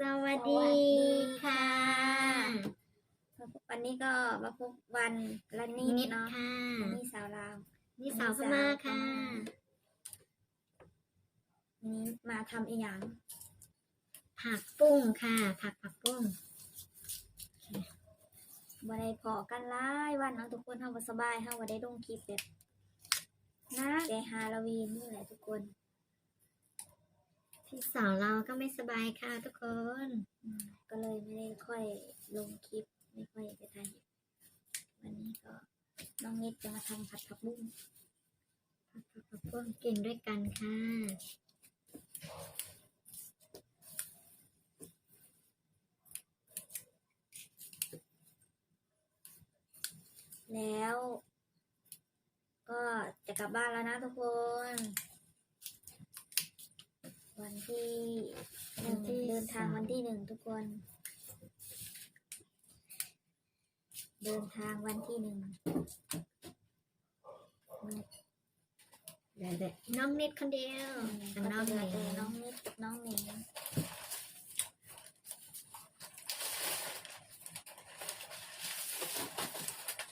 สวัสดีค่ะ วันนี้ก็มาพบวันละนินิดดเนาะค่ะวันนี้สาวลาวนี่สาวพม่าค่ะวันนี้มาทำอีหยังผักปุ้งค่ะ ผักผักปุ้งบ่ได้พอกันหลายวันเนาะทุกคนเฮาบ่สบายเฮาบ่ได้ลงคลิปแบบนะแกฮาโลวีนนี่แหละทุกคน พี่สาวเราก็ไม่สบายค่ะทุกคนอืมก็เลยไม่ได้ค่อยลงคลิป ไม่ค่อยไปถ่ายวันนี้ก็น้องนิดจะมาทำผัดผักบุ้งผักผักผักปุ้งกินด้วยกันค่ะแล้ว ก็จะกลับบ้านแล้วนะทุกคน วันที่หนึ่งเดินทางวันที่หนึ่งทุกคน เดินทางวันที่หนึ่งเดี๋ยวเดี๋ยวน้องนิดคนเดียวน้องเหเหลืลอแต่ยน้องนิดน้องหนิง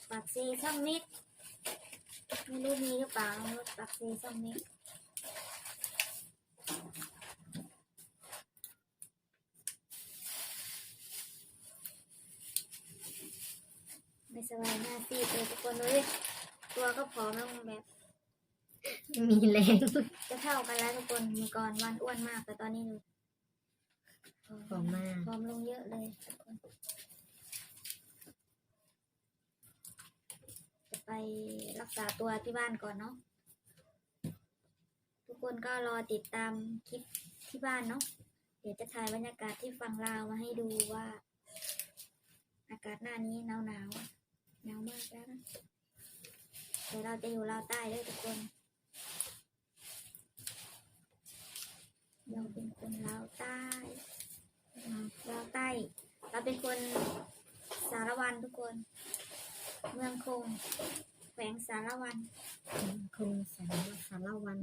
ปักซีช่องนิดไม่รู้มีหรือเปล่าปักซีช่องนิด สบายหน้าซีดเลยทุกคนเลยตัวก็ผอมลงแบบมีแรงจะเท่ากันแล้วทุกคนเมื่อก่อนวันอ้วนมากแต่ตอนนี้หนูผอมมากผอมลงเยอะเลยทุกคนจะไปรักษาตัวที่บ้านก่อนเนาะทุกคนก็รอติดตามคลิปที่บ้านเนาะเดี๋ยวจะถ่ายบรรยากาศที่ฝั่งลาวมาให้ดูว่า อากาศหน้านี้หนาวหนาว ๆหนาวมากแล้วนะเดี๋ยวเราจะอยู่ลาวใต้ด้วยทุกคนเราเป็นคนลาวใต้ลาวใต้ เราเป็นคนสารวันทุกคน เมืองคง แขวงสารวันคงสารสารวัน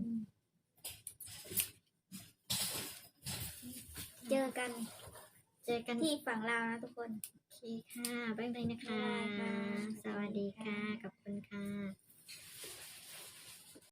เจอกัน เจอกันที่ฝั่งลาวนะทุกคนโอ เคค่ะ บ๊ายบายนะคะบ๊ายบายค่ะสวัสดีค่ะขอบคุณค่ะ